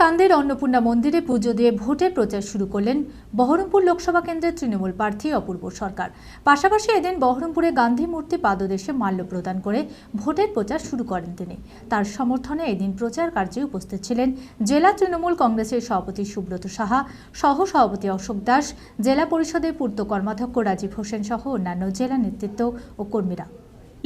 কান্দের অন্নপূর্ণা মন্দিরে পুজো দিয়ে ভোটের প্রচার শুরু করলেন বহরমপুর লোকসভা কেন্দ্রের তৃণমূল প্রার্থী অপূর্ব সরকার। পাশাপাশি এদিন বহরমপুরে গান্ধী মূর্তি পাদদেশে মাল্য প্রদান করে ভোটের প্রচার শুরু করেন তিনি। তার সমর্থনে এদিন প্রচার কার্যে উপস্থিত ছিলেন জেলা তৃণমূল কংগ্রেসের সভাপতি সুব্রত সাহা, সহ সভাপতি অশোক দাস, জেলা পরিষদের পূর্ত কর্মাধ্যক্ষ রাজীব হোসেন সহ অন্যান্য জেলা নেতৃত্ব ও কর্মীরা।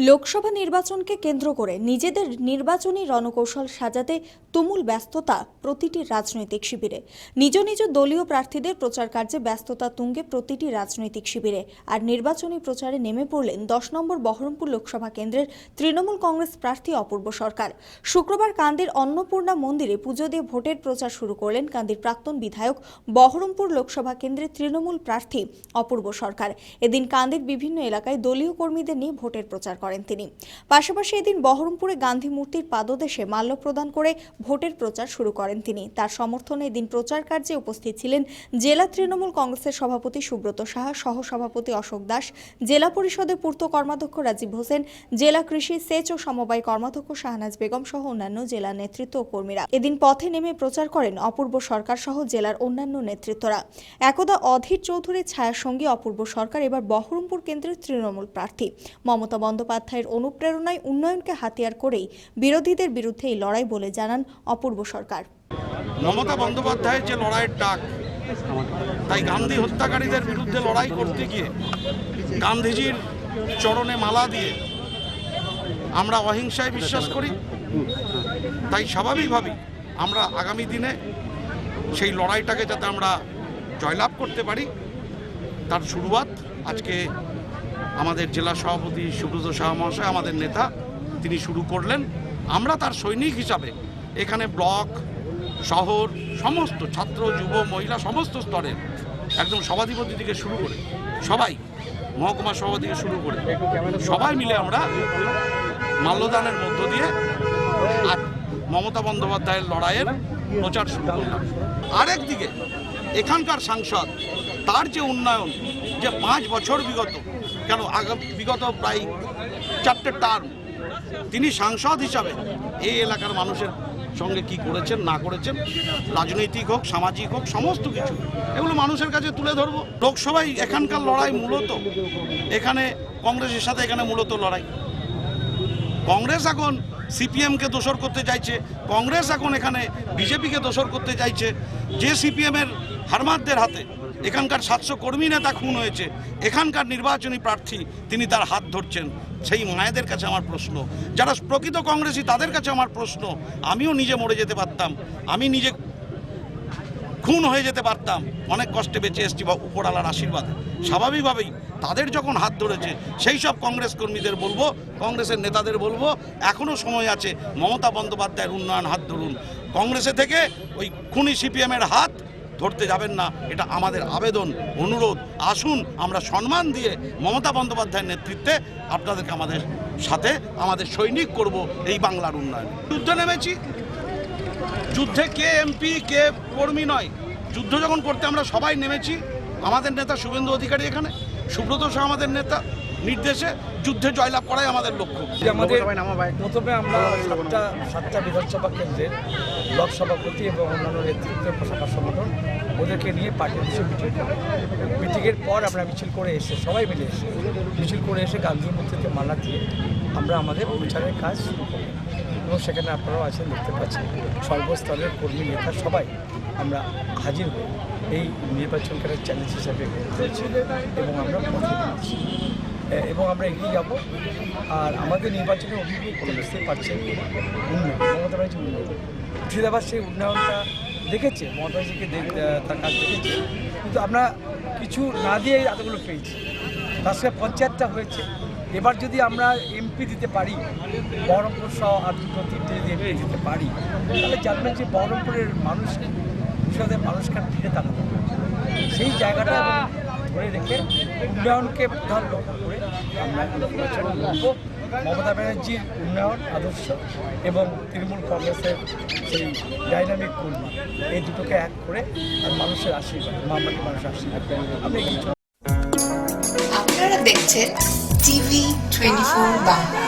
লোকসভা নির্বাচনকে কেন্দ্র করে নিজেদের নির্বাচনী রণকৌশল সাজাতে তুমুল ব্যস্ততা প্রতিটি রাজনৈতিক শিবিরে। নিজ নিজ দলীয় প্রার্থীদের প্রচার কার্যে ব্যস্ততা তুঙ্গে প্রতিটি রাজনৈতিক শিবিরে। আর নির্বাচনী প্রচারে নেমে পড়লেন দশ নম্বর বহরমপুর লোকসভা কেন্দ্রের তৃণমূল কংগ্রেস প্রার্থী অপূর্ব সরকার। শুক্রবার কান্দির অন্নপূর্ণা মন্দিরে পুজো দিয়ে ভোটের প্রচার শুরু করলেন কান্দির প্রাক্তন বিধায়ক বহরমপুর লোকসভা কেন্দ্রের তৃণমূল প্রার্থী অপূর্ব সরকার। এদিন কান্দির বিভিন্ন এলাকায় দলীয় কর্মীদের নিয়ে ভোটের প্রচার করেন। তিনি। পাশাপাশি এদিন বহরমপুরে গান্ধী মূর্তির পাদদেশে মাল্য প্রদান করে ভোটের প্রচার শুরু করেন তিনি। তার সমর্থনে এদিন প্রচার কার্যে উপস্থিত ছিলেন জেলা তৃণমূল কংগ্রেসের সভাপতি সুব্রত সাহা সহ সভাপতি অশোক দাস, জেলা পরিষদের পূর্ত কর্মাধ্যক্ষ রাজীব হোসেন, জেলা কৃষি সেচ ও সমবায় কর্মাধ্যক্ষ শাহনাজ বেগম সহ অন্যান্য জেলা নেতৃত্ব ও কর্মীরা। এদিন পথে নেমে প্রচার করেন অপূর্ব সরকার সহ জেলার অন্যান্য নেতৃত্বরা। একদা অধীর চৌধুরীর ছায়ার সঙ্গে অপূর্ব সরকার এবার বহরমপুর কেন্দ্রের তৃণমূল প্রার্থী। মমতা বন্দ্যোপাধ্যায়ের অনুপ্রেরণায় উন্নয়নকে হাতিয়ার করেই বিরোধীদের বিরুদ্ধে এই লড়াই বলে জানান অপূর্ব সরকার। মমতা বন্দ্যোপাধ্যায়ের যে লড়াইয়ের ডাক, তাই গান্ধী হত্যাকারীদের বিরুদ্ধে লড়াই করতে গিয়ে গান্ধীজির চরণে মালা দিয়ে আমরা অহিংসায় বিশ্বাস করি। তাই স্বাভাবিকভাবেই আমরা আগামী দিনে সেই লড়াইটাকে যাতে আমরা জয়লাভ করতে পারি, তার শুরুয়াত আজকে আমাদের জেলা সভাপতি সুব্রত শাহ মহাশয়, আমাদের নেতা, তিনি শুরু করলেন। আমরা তার সৈনিক হিসাবে এখানে ব্লক, শহর, সমস্ত ছাত্র, যুব, মহিলা, সমস্ত স্তরের একদম সভাধিপতি থেকে শুরু করে সবাই, মহকুমা সভা থেকে শুরু করে সবাই মিলে আমরা মাল্যদানের মধ্য দিয়ে আর মমতা বন্দ্যোপাধ্যায়ের লড়াইয়ের প্রচার শুরু করলাম। আরেক দিকে এখানকার সাংসদ, তার যে উন্নয়ন, যে পাঁচ বছর বিগত কেন আগাম বিগত প্রায় চারটে টার্ম তিনি সাংসদ হিসাবে এই এলাকার মানুষের সঙ্গে কি করেছেন, না করেছেন, রাজনৈতিক হোক, সামাজিক হোক, সমস্ত কিছু এগুলো মানুষের কাছে তুলে ধরবো। লোকসভায় এখানকার লড়াই মূলত এখানে কংগ্রেসের সাথে এখানে মূলত লড়াই। কংগ্রেস এখন সিপিএমকে দোষর করতে চাইছে, কংগ্রেস এখন এখানে বিজেপিকে দোষর করতে চাইছে, যে সিপিএমের হারমাদদের হাতে। এখানকার সাতশো কর্মী নেতা খুন হয়েছে। এখানকার নির্বাচনী প্রার্থী তিনি তার হাত ধরছেন। সেই মায়েদের কাছে আমার প্রশ্ন। যারা প্রকৃত কংগ্রেসী, তাদের কাছে আমার প্রশ্ন। আমিও নিজে মরে যেতে পারতাম। আমি নিজে খুন হয়ে যেতে পারতাম। অনেক কষ্টে বেঁচে এসেছি বা উপরালার আশীর্বাদে। স্বাভাবিকভাবেই তাদের যখন হাত ধরেছে, সেই সব কংগ্রেস কর্মীদের বলব, কংগ্রেসের নেতাদের বলব এখনও সময় আছে মমতা বন্দ্যোপাধ্যায়ের উন্নয়ন হাত ধরুন। কংগ্রেসে থেকে ওই খুনি সিপিএমের হাত ধরতে যাবেন না। এটা আমাদের আবেদন, অনুরোধ। আসুন, আমরা সম্মান দিয়ে মমতা বন্দ্যোপাধ্যায়ের নেতৃত্বে আপনাদেরকে আমাদের সাথে আমাদের সৈনিক করব এই বাংলার উন্নয়ন। যুদ্ধে নেমেছি। যুদ্ধে কে এমপি, কে কর্মী নয়। যুদ্ধ যখন করতে আমরা সবাই নেমেছি। আমাদের নেতা শুভেন্দু অধিকারী এখানে। সুব্রত শাহ আমাদের নেতা। নির্দেশে যুদ্ধে জয়লাভ করাই আমাদের লক্ষ্য। যে আমাদের প্রথমে আমরা সাতটা সাতটা বিধানসভা কেন্দ্রের ব্লক সভাপতি এবং অন্যান্য নেতৃত্বের শাখা সংগঠন ওদেরকে নিয়ে পার্টি অফিসে মিটিং মিটিংয়ের পর আমরা মিছিল করে এসে সবাই মিলে এসে মিছিল করে এসে গান্ধী মূর্তিতে মালা দিয়ে আমরা আমাদের প্রচারের কাজ শুরু করি এবং সেখানে আপনারাও আছেন দেখতে পাচ্ছেন সর্বস্তরের কর্মী নেতা সবাই আমরা হাজির হই এই নির্বাচনকে চ্যালেঞ্জ হিসাবে এবং আমরা এবং আমরা এগিয়ে যাব। আর আমাদের নির্বাচনে অভিযোগ করে বুঝতেই পারছেন উন্নয়ন, মমতা ব্যানার্জি উন্নয়ন। মুর্শিদাবাদ সেই উন্নয়নটা দেখেছে, মমতা ব্যানার্জিকে দেখ- তার কাজ দেখেছে। কিন্তু আমরা কিছু না দিয়ে এতগুলো পেয়েছি। তার সঙ্গে পঞ্চায়েতটা হয়েছে। এবার যদি আমরা এমপি দিতে পারি, বহরমপুর সহ আর দুটো, তিনটে যদি এমপি দিতে পারি, তাহলে জানবেন যে বহরমপুরের মানুষ মুর্শিদাবাদের মানুষকে ফিরে তাকাতে। সেই জায়গাটা ধরে রেখে উন্নয়নকে প্রধান লক্ষ্য করে আমরা নির্বাচন করব। মমতা ব্যানার্জির উন্নয়ন আদর্শ এবং তৃণমূল কংগ্রেসের সেই ডাইনামিক কর্মী, এই দুটোকে এক করে আর মানুষের আশীর্বাদ মামলাকে মানুষের আশীর্বাদ। এগিয়ে চলব। আপনারা দেখছেন TV twenty four Bangla.